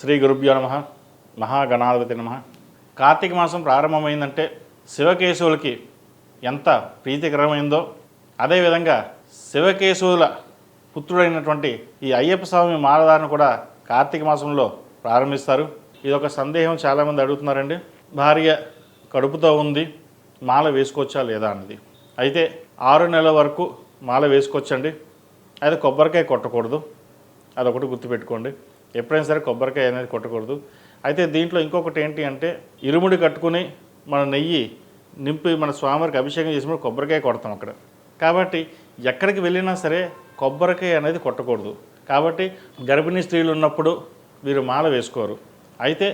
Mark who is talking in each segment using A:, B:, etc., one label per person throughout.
A: శ్రీ గురుభ్యో నమ మహాగణాధిపతి నమ. కార్తీక మాసం ప్రారంభమైందంటే శివకేశవులకి ఎంత ప్రీతికరమైందో అదేవిధంగా శివకేశవుల పుత్రుడైనటువంటి ఈ అయ్యప్ప స్వామి మాలధారణ కూడా కార్తీక మాసంలో ప్రారంభిస్తారు. ఇది ఒక సందేహం చాలామంది అడుగుతున్నారండి. భార్య కడుపుతో ఉంది మాల వేసుకోవచ్చా లేదా అన్నది. అయితే ఆరు నెలల వరకు మాల వేసుకోవచ్చండి. అయితే కొబ్బరికాయ కొట్టకూడదు. అదొకటి గుర్తుపెట్టుకోండి. ఎప్పుడైనా సరే కొబ్బరికాయ అనేది కొట్టకూడదు. అయితే దీంట్లో ఇంకొకటి ఏంటి అంటే ఇరుముడి కట్టుకుని మన నెయ్యి నింపి మన స్వామివారికి అభిషేకం చేసినప్పుడు కొబ్బరికాయ కొడతాం అక్కడ. కాబట్టి ఎక్కడికి వెళ్ళినా సరే కొబ్బరికాయ అనేది కొట్టకూడదు. కాబట్టి గర్భిణీ స్త్రీలు ఉన్నప్పుడు వీరు మాల వేసుకోరు. అయితే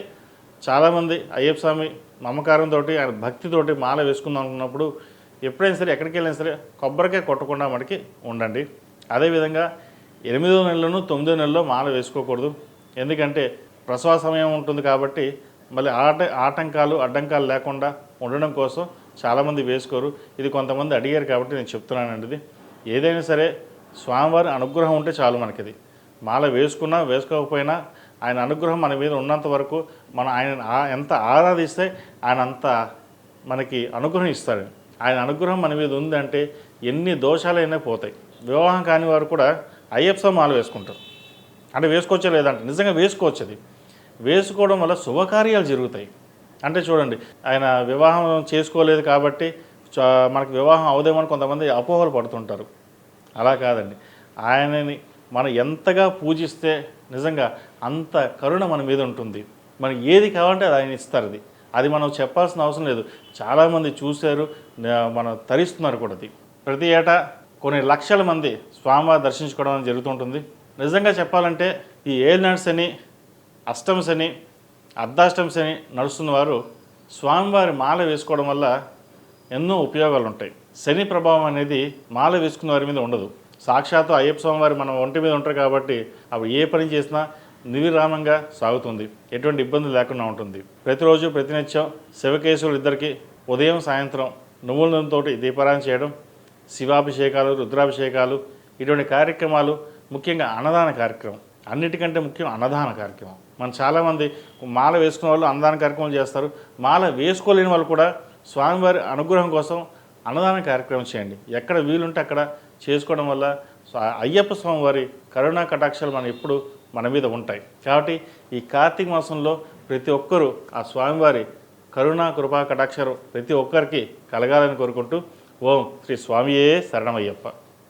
A: చాలామంది అయ్యప్ప స్వామి నమ్మకారంతో ఆయన భక్తితోటి మాల వేసుకుందాం అనుకున్నప్పుడు ఎప్పుడైనా సరే ఎక్కడికి వెళ్ళినా సరే కొబ్బరికాయ కొట్టకుండా మనకి ఉండండి. అదేవిధంగా ఎనిమిదో నెలలోనూ తొమ్మిదో నెలలో మాల వేసుకోకూడదు. ఎందుకంటే ప్రసవ సమయం ఉంటుంది కాబట్టి మళ్ళీ ఆట ఆటంకాలు అడ్డంకాలు లేకుండా ఉండడం కోసం చాలామంది వేసుకోరు. ఇది కొంతమంది అడిగారు కాబట్టి నేను చెప్తున్నానండి. ఇది ఏదైనా సరే స్వామివారి అనుగ్రహం ఉంటే చాలు మనకిది. మాల వేసుకున్నా వేసుకోకపోయినా ఆయన అనుగ్రహం మన మీద ఉన్నంత వరకు మనం ఆయన ఎంత ఆరాధిస్తే ఆయన అంత మనకి అనుగ్రహం ఇస్తాడు. ఆయన అనుగ్రహం మన మీద ఉందంటే ఎన్ని దోషాలైనా పోతాయి. వివాహం కాని వారు కూడా అయ్యప్ప మాల వేసుకుంటారు. అంటే వేసుకోవచ్చా లేదంటే నిజంగా వేసుకోవచ్చు అది. వేసుకోవడం వల్ల శుభకార్యాలు జరుగుతాయి. అంటే చూడండి ఆయన వివాహం చేసుకోలేదు కాబట్టి మనకు మనకి వివాహం అవదేమని కొంతమంది అపోహలు పడుతుంటారు. అలా కాదండి. ఆయనని మనం ఎంతగా పూజిస్తే నిజంగా అంత కరుణ మన మీద ఉంటుంది. మనకి ఏది కావాలంటే అది ఆయన ఇస్తారు అది. అది మనం చెప్పాల్సిన అవసరం లేదు. చాలామంది చూశారు మనం తరిస్తున్నారు కూడా అది. ప్రతి ఏటా కొన్ని లక్షల మంది స్వామివారి దర్శించుకోవడం అనేది జరుగుతుంటుంది నిజంగా చెప్పాలంటే ఈ ఏలినాడ్స్ అని అష్టమ్స్ అని అర్ధాష్టమ్స్ అని నడుస్తున్న వారు స్వామివారి మాల వేసుకోవడం వల్ల ఎన్నో ఉపయోగాలు ఉంటాయి శని ప్రభావం అనేది మాల వేసుకున్న వారి మీద ఉండదు. సాక్షాత్తు అయ్యప్ప స్వామివారి మనం మన ఒంటి మీద ఉంటారు కాబట్టి అవి ఏ పని చేసినా నిర్విరామంగా సాగుతుంది. ఎటువంటి ఇబ్బంది లేకుండా ఉంటుంది. ప్రతిరోజు ప్రతినిత్యం శివకేశవులు ఇద్దరికి ఉదయం సాయంత్రం నువ్వుల నూనెతోటి దీపారాయణ చేయడం శివాభిషేకాలు రుద్రాభిషేకాలు ఇటువంటి కార్యక్రమాలు ముఖ్యంగా అన్నదాన కార్యక్రమం. అన్నిటికంటే ముఖ్యం అన్నదాన కార్యక్రమం. మనం చాలామంది మాల వేసుకున్న వాళ్ళు అన్నదాన కార్యక్రమాలు చేస్తారు. మాల వేసుకోలేని వాళ్ళు కూడా స్వామివారి అనుగ్రహం కోసం అన్నదాన కార్యక్రమం చేయండి. ఎక్కడ వీలుంటే అక్కడ చేసుకోవడం వల్ల అయ్యప్ప స్వామివారి కరుణా కటాక్షాలు మన ఎప్పుడు మన మీద ఉంటాయి. కాబట్టి ఈ కార్తీక మాసంలో ప్రతి ఒక్కరూ ఆ స్వామివారి కరుణా కృపా కటాక్షరం ప్రతి ఒక్కరికి కలగాలని కోరుకుంటూ ఓం శ్రీ స్వామియే శరణమయ్యప్ప.